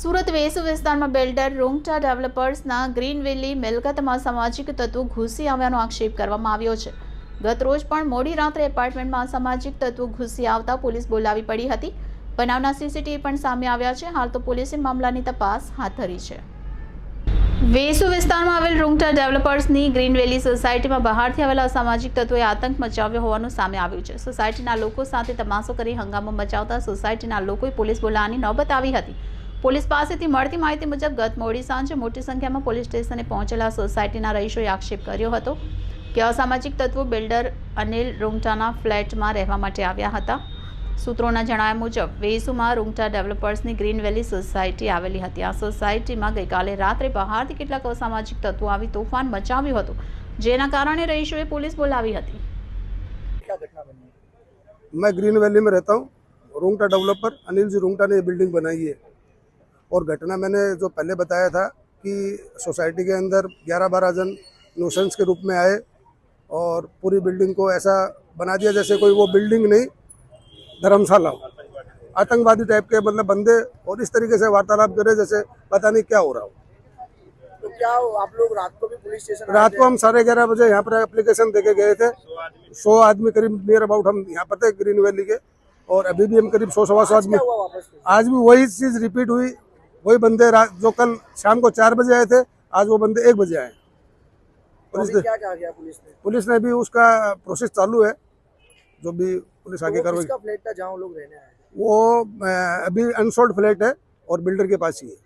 સુરત વેસુ વિસ્તારમાં બિલ્ડર રૂંગટા ડેવલપર્સના green valley, મિલકતમાં સામાજિક તત્વો ઘૂસી આવ્યાનો આક્ષેપ કરવામાં આવ્યો છે. ગત રોજ પણ મોડી રાત્રે એપાર્ટમેન્ટમાં અસામાજિક તત્વો ઘૂસી આવતા પોલીસ બોલાવી પડી હતી. બનાવના સીસીટીવી પણ સામે આવ્યા છે. હાલ તો પોલીસે મામલાની તપાસ હાથ ધરી છે. વેસુ વિસ્તારમાં આવેલ રૂંગટા ડેવલપર્સની ગ્રીન વેલી સોસાયટીમાં બહારથી આવેલા અસામાજિક તત્વોએ આતંક મચાવ્યો હોવાનું સામે આવ્યું છે. સોસાયટીના લોકો સાથે તમાશો કરી હંગામો મચાવતા સોસાયટીના લોકોએ પોલીસ બોલાવવાની નોબત આવી હતી. પોલીસ પાસેથી મળતી માહિતી મુજબ ગત મોડી સાંજે મોટી સંખ્યામાં પોલીસ સ્ટેશને પહોંચેલા સોસાયટીના રહીશોએ આક્ષેપ કર્યો હતો કે અસામાજિક તત્વો બિલ્ડર અનિલ રૂંગટાના ફ્લેટમાં રહેવા માટે આવ્યા હતા સૂત્રોના જણાવ્યા મુજબ વેસુમાં રૂંગટા ડેવલપર્સની ગ્રીન વેલી સોસાયટી આવેલી હતી આ સોસાયટીમાં ગઈકાલે રાત્રે બહારથી કેટલાક અસામાજિક તત્વો આવી તોફાન મચાવ્યું હતું જેના કારણે રહીશોએ પોલીસ બોલાવી હતી क्या घटना बनी है? मैं ग्रीन वैली में रहता हूँ रूंगटा डेवलपर अनिल जी रूंगटा ने ये बिल्डिंग बनाई है और घटना मैंने जो पहले बताया था कि सोसाइटी के अंदर 11 बारह जन न्यूसेंस के रूप में आए और पूरी बिल्डिंग को ऐसा बना दिया जैसे कोई वो बिल्डिंग नहीं धर्मशाला हो। आतंकवादी टाइप के मतलब बंदे और इस तरीके से वार्तालाप करे जैसे पता नहीं क्या हो रहा हो। तो क्या आप लोग रात को भी पुलिस स्टेशन रात को हम साढ़े ग्यारह बजे यहाँ पर एप्लीकेशन देके गए थे। सौ आदमी करीब नियर अबाउट हम यहाँ पर थे ग्रीन वैली के। और अभी भी हम करीब सौ सवा सौ आदमी? आज भी वही चीज़ रिपीट हुई। वही बंदे जो कल शाम को चार बजे आए थे आज वो बंदे एक बजे आए। तो पुलिस ने क्या किया पुलिस ने? पुलिस ने भी उसका प्रोसेस चालू है जो भी पुलिस तो आगे कार्रवाई फ्लैट था जहाँ वो लोग रहने आए वो अभी अनसोल्ड फ्लैट है और बिल्डर के पास ही है।